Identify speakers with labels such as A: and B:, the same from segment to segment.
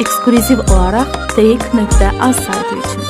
A: ekskluzif olarak Deyik.az sayfı için.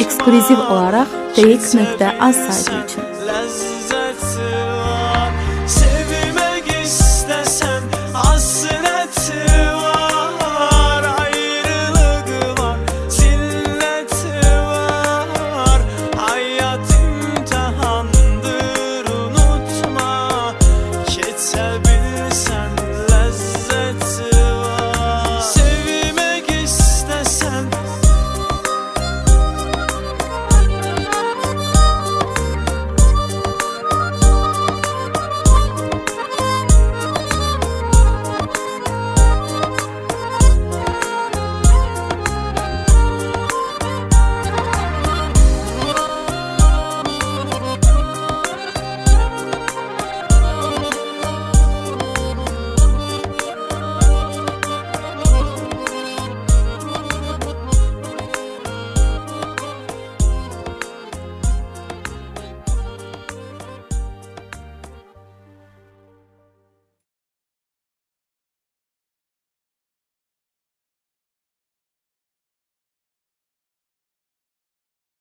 A: ekskluziv olarak DX.az sahibi için.